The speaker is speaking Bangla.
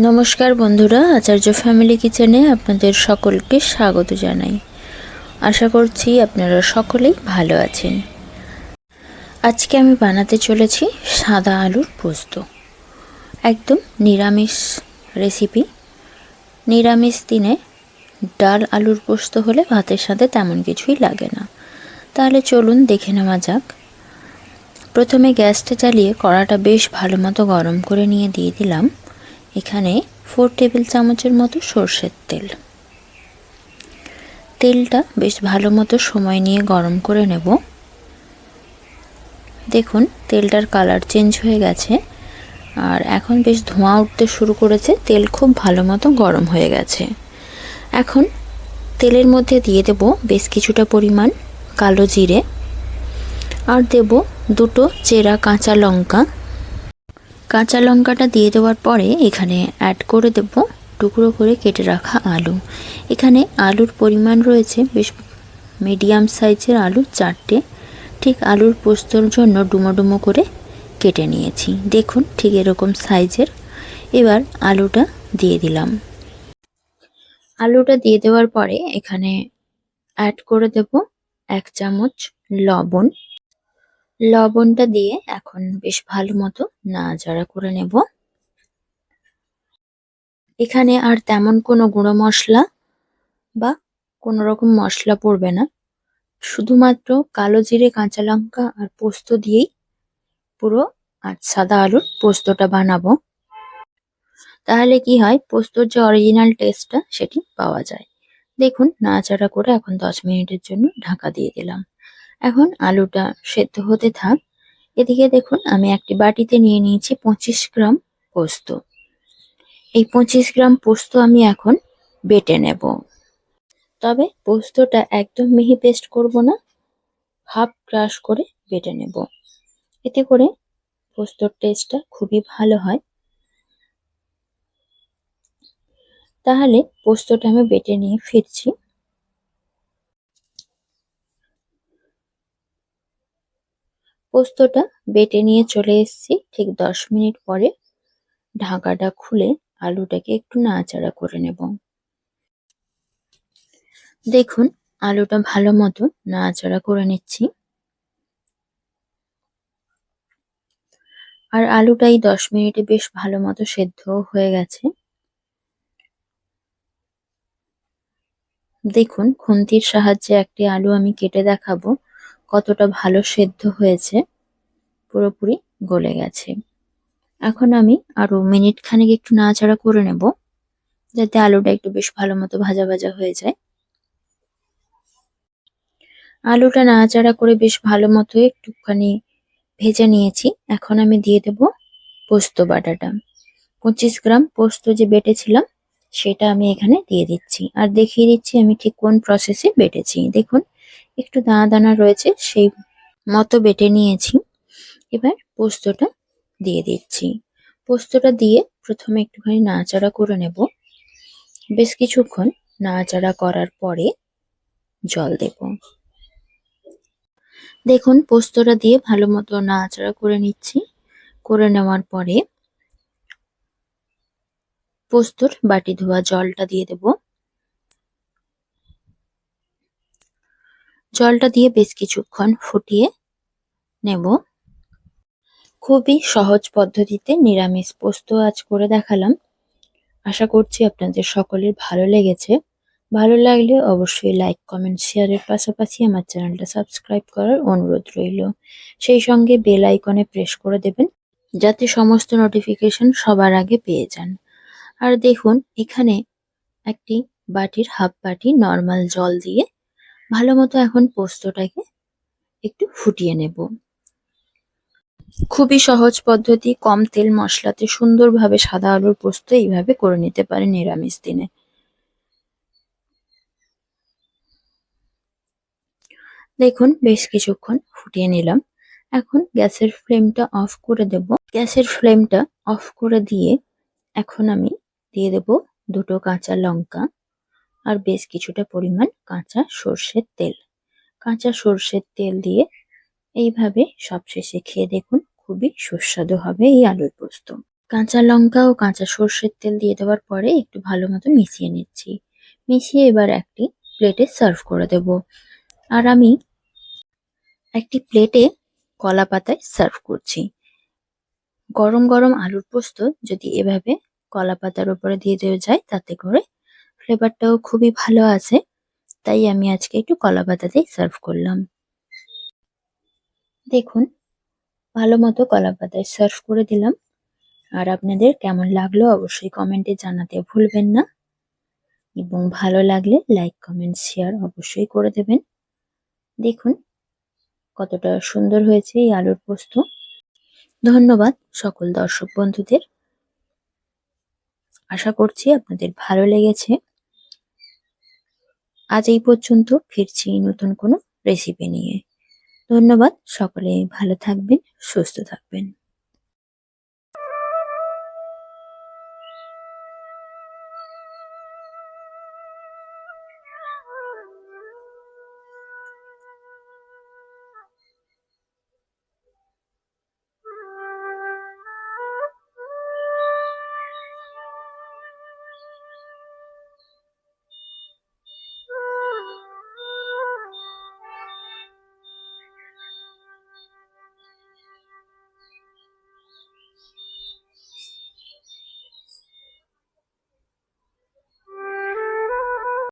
নমস্কার বন্ধুরা, আচার্য ফ্যামিলি কিচেনে আপনাদের সকলকে স্বাগত জানাই। আশা করছি আপনারা সকলেই ভালো আছেন। আজকে আমি বানাতে চলেছি সাদা আলুর পোস্ত। একদম নিরামিষ রেসিপি। নিরামিষ দিনে ডাল আলুর পোস্ত হলে ভাতের সাথে তেমন কিছুই লাগে না। তাহলে চলুন দেখে নেওয়া যাক। প্রথমে গ্যাসটা জ্বালিয়ে কড়াটা বেশ ভালো মতো গরম করে নিয়ে দিয়ে দিলাম। এখানে ফোর টেবিল চামচের মতো সর্ষের তেল। তেলটা বেশ ভালো মতো সময় নিয়ে গরম করে নেব। দেখুন, তেলটার কালার চেঞ্জ হয়ে গেছে। আর এখন বেশ ধোঁয়া উঠতে শুরু করেছে, তেল খুব ভালো মতো গরম হয়ে গেছে। এখন তেলের মধ্যে দিয়ে দেব বেশ কিছুটা পরিমাণ কালো জিরে। আর দেব দুটো চেরা কাঁচা লঙ্কা। কাঁচা লঙ্কাটা দিয়ে দেওয়ার পরে এখানে অ্যাড করে দেব টুকরো করে কেটে রাখা আলু। এখানে আলুর পরিমাণ রয়েছে বেশ মিডিয়াম সাইজের আলু চারটে। ঠিক আলুর পোস্তর জন্য ডুমো ডুমো করে কেটে নিয়েছি। দেখুন ঠিক এরকম সাইজের এবার আলুটা দিয়ে দিলাম। আলুটা দিয়ে দেওয়ার পরে এখানে অ্যাড করে দেব এক চামচ লবণ। লবণটা দিয়ে এখন বেশ ভালো মতো নাড়াচাড়া করে নেব। এখানে আর তেমন কোনো গুঁড়ো মশলা বা কোনো রকম মশলা পড়বে না। শুধুমাত্র কালো জিরে, কাঁচা লঙ্কা আর পোস্ত দিয়েই পুরো আর সাদা আলুর পোস্তটা বানাবো। তাহলে কি হয়, পোস্তর যে অরিজিনাল টেস্টটা সেটি পাওয়া যায়। দেখুন, নাড়াচাড়া করে এখন দশ মিনিটের জন্য ঢাকা দিয়ে দিলাম। এখন আলুটা সেদ্ধ হতে থাক। এদিকে দেখুন, আমি একটি বাটিতে নিয়ে নিয়েছি পঁচিশ গ্রাম পোস্ত। এই পঁচিশ গ্রাম পোস্ত আমি এখন বেটে নেব। তবে পোস্তটা একদম মিহি পেস্ট করব না, হাফ ক্রাশ করে বেটে নেব। এতে করে পোস্তর টেস্টটা খুবই ভালো হয়। তাহলে পোস্তটা আমি বেটে নিয়ে ফিরছি। পোস্তটা বেটে নিয়ে চলে এসেছি। ঠিক দশ মিনিট পরে ঢাকাটা খুলে আলুটাকে একটু নাড়াচাড়া করে নেব। দেখুন, আলুটা ভালো মতো নাড়াচাড়া করে নিচ্ছি। আর আলুটাই দশ মিনিটে বেশ ভালো মতো সেদ্ধ হয়ে গেছে। দেখুন, খুন্তির সাহায্যে একটি আলু আমি কেটে দেখাবো। কতটা ভালো সেদ্ধ হয়েছে, পুরোপুরি গলে গেছে। এখন আমি আরও মিনিট খানেক একটু নাড়াচাড়া করে নেব, যাতে আলুটা একটু বেশ ভালো মতো ভাজা ভাজা হয়ে যায়। আলুটা নাড়াচাড়া করে বেশ ভালো মতো একটুখানি ভেজে নিয়েছি। এখন আমি দিয়ে দেব পোস্ত বাটাটা। পঁচিশ গ্রাম পোস্ত যে বেটেছিলাম, সেটা আমি এখানে দিয়ে দিচ্ছি। আর দেখিয়ে দিচ্ছি আমি ঠিক কোন প্রসেসে বেটেছি। দেখুন একটু দানা দানা রয়েছে, সেই মতো বেটে নিয়েছি। এবার পোস্তটা দিয়ে দিচ্ছি। পোস্তটা দিয়ে প্রথমে একটুখানি নাড়াচাড়া করে নেব। বেশ কিছুক্ষণ নাড়াচাড়া করার পরে জল দেব। দেখুন, পোস্তটা দিয়ে ভালো মতো নাড়াচাড়া করে নিচ্ছি। করে নেওয়ার পরে পোস্তর বাটি ধোয়া জলটা দিয়ে দেব। জলটা দিয়ে বেশ কিছুক্ষণ ফুটিয়ে নেব। খুবই সহজ পদ্ধতিতে নিরামিষ পোস্ত আজ করে দেখালাম। আশা করছি আপনাদের সকলের ভালো লেগেছে। ভালো লাগলে অবশ্যই লাইক কমেন্ট শেয়ারের পাশাপাশি আমার চ্যানেলটা সাবস্ক্রাইব করার অনুরোধ রইল। সেই সঙ্গে বেল আইকনে প্রেস করে দেবেন যাতে সমস্ত নোটিফিকেশন সবার আগে পেয়ে যান। আর দেখুন, এখানে একটি বাটির হাফ বাটি নর্মাল জল দিয়ে ভালো মতো এখন পোস্তটাকে একটু ফুটিয়ে নেব। খুবই সহজ পদ্ধতি, কম তেল মশলাতে সুন্দরভাবে সাদা আলুর পোস্ত এইভাবে করে নিতে পারে নিরামিষ দিনে। দেখুন, বেশ কিছুক্ষণ ফুটিয়ে নিলাম। এখন গ্যাসের ফ্লেমটা অফ করে দেব। গ্যাসের ফ্লেমটা অফ করে দিয়ে এখন আমি দিয়ে দেব দুটো কাঁচা লঙ্কা। আর বেশ কিছুটা পরিমাণ কাঁচা সর্ষের তেল। কাঁচা সর্ষের তেল দিয়ে এইভাবে সবশেষে খেয়ে দেখুন, খুবই সুস্বাদু হবে এই আলুর পোস্ত। কাঁচা লঙ্কা ও কাঁচা সর্ষের তেল দিয়ে দেওয়ার পরে একটু ভালো মতো মিশিয়ে নিচ্ছি। মিশিয়ে এবার একটি প্লেটে সার্ভ করে দেব। আর আমি একটি প্লেটে কলা পাতায় সার্ভ করছি। গরম গরম আলুর পোস্ত যদি এভাবে কলা পাতার উপরে দিয়ে দেওয়া যায়, তাতে করে ফ্লেভারটাও খুবই ভালো আছে, তাই আমি আজকে একটু কলা পাতাতেই সার্ভ করলাম। দেখুন, ভালো মতো কলা পাতায় সার্ভ করে দিলাম। আর আপনাদের কেমন লাগল অবশ্যই কমেন্টে জানাতে ভুলবেন না। এবং ভালো লাগলে লাইক কমেন্ট শেয়ার অবশ্যই করে দেবেন। দেখুন, কতটা সুন্দর হয়েছে এই আলুর পোস্ত। ধন্যবাদ সকল দর্শক বন্ধুদের। আশা করছি আপনাদের ভালো লেগেছে। আজ এই পর্যন্ত ফিরছি নতুন কোনো রেসিপি নিয়ে। ধন্যবাদ সকলে ভালো থাকবেন সুস্থ থাকবেন।